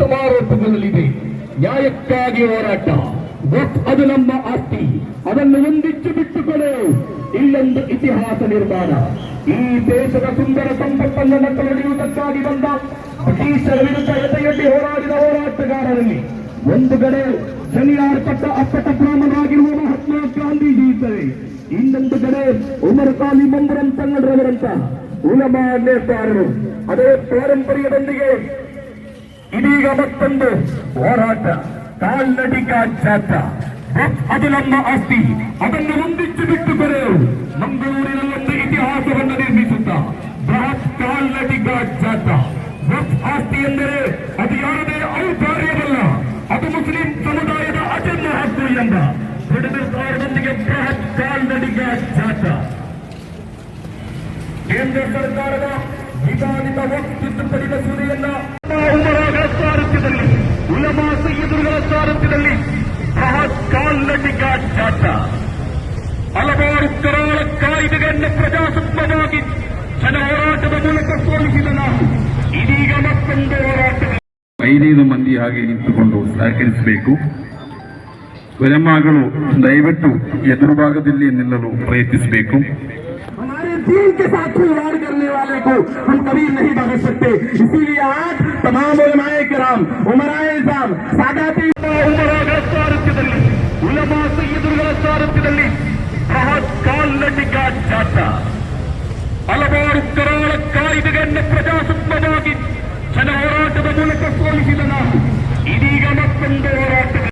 ಸಮಾರೋಪಗೊಳ್ಳಲಿದೆ ನ್ಯಾಯಕ್ಕಾಗಿ ಹೋರಾಟ. ವಕ್ ಅದು ನಮ್ಮ ಆಸ್ತಿ. ಅದನ್ನು ಒಂದಿಚ್ಚು ಬಿಟ್ಟುಕೊಡು. ಇಲ್ಲೊಂದು ಇತಿಹಾಸ ನಿರ್ಮಾಣ. ಈ ದೇಶದ ಸುಂದರ ಸಂಪತ್ತನ್ನು ನಕ್ಕಲೊಡೆಯುವುದಕ್ಕಾಗಿ ಬಂದ ಬ್ರಿಟಿಷರ ವಿರುದ್ಧ ಎದೆಯಲ್ಲಿ ಹೋರಾಡಿದ ಹೋರಾಟಗಾರರಲ್ಲಿ ಒಂದು ಕಡೆ ಶನಿಯಾರ್ಪಟ್ಟ ಅಪ್ಪಟ ಬ್ರಾಹ್ಮಣರಾಗಿರುವ ಮಹಾತ್ಮ ಗಾಂಧೀಜಿ ಇದ್ದರೆ, ಇನ್ನೊಂದು ಕಡೆ ಉಮರ್ ಕಾಲಿ ಮಂಬರಂ ತಂಗಡ್ರವರಂತ ಉಲಮಾ ನೇತಾರರು. ಅದೇ ಪಾರಂಪರ್ಯದೊಂದಿಗೆ ಇದೀಗ ಮತ್ತೊಂದು ಹೋರಾಟ. ಕಾಲ್ನಡಿಗ ಜಾತ ಅದು ನಮ್ಮ ಆಸ್ತಿ. ಅದನ್ನು ಒಂದಿಚ್ಚು ಬಿಟ್ಟು ಬರೆಯು ಮಂಗಳೂರಿನಲ್ಲೊಂದು ಇತಿಹಾಸವನ್ನು ನಿರ್ಮಿಸುತ್ತಾ. ಬೃಹತ್ ಕಾಲ್ನಡಿಗ ಜಾತ ಬೃಹತ್ ಆಸ್ತಿ ಎಂದರೆ ಅದು ಯಾರದೇ ಔದಾರ್ಯವಲ್ಲ. ಅದು ಮುಸ್ಲಿಂ ಸಮುದಾಯದ ಅಜನ್ಮ ಹಕ್ಕು ಎಂಬ ನಿರ್ಧಾರದೊಂದಿಗೆ ಬೃಹತ್ ಕಾಲ್ನಡಿಗ ಜಾತ ಕೇಂದ್ರ ಸರ್ಕಾರದ ವಿವಾದಿತ ತಿದ್ದುಪಡಿ ಮಸೂದೆಯನ್ನ ಸಾರಥ್ಯದಲ್ಲಿ ಉಲಮಾ ಸೈಯದುಗಳ ಸಾರಥ್ಯದಲ್ಲಿ ಬೃಹತ್ ಕಾಲ್ನಡಿಗ ಜಾತ ಹಲವಾರು ಕರಾಳ ಕಾಯ್ದೆಗಳನ್ನು ಪ್ರಜಾಸತ್ಮವಾಗಿ ಜನ ಹೋರಾಟದ ಮೂಲಕ ಸೋಲಿಸಿದ ನಾವು ಇದೀಗ ಮತ್ತೊಂದು ಹೋರಾಟ ಐದೈದು ಮಂದಿ ಹಾಗೆ ನಿಂತುಕೊಂಡು ಸಹಕರಿಸಬೇಕು ವಿರಮಗಳು ದಯವಿಟ್ಟು ಎದುರು ಭಾಗದಲ್ಲಿ ನಿಲ್ಲಲು ಪ್ರಯತ್ನಿಸಬೇಕು हमारे दीन के साथ खिलवाड़ करने वाले को हम कभी नहीं बदल सकते इसीलिए आज तमाम उलमाए ഇസ്ലാം ഉമറായ ഇസ്ലാം സാദാത്തി ഉമറ ഗ്രഫ്താരത്തിൽ ഉലമാ സയ്യിദുൽ ഗ്രഫ്താരത്തിൽ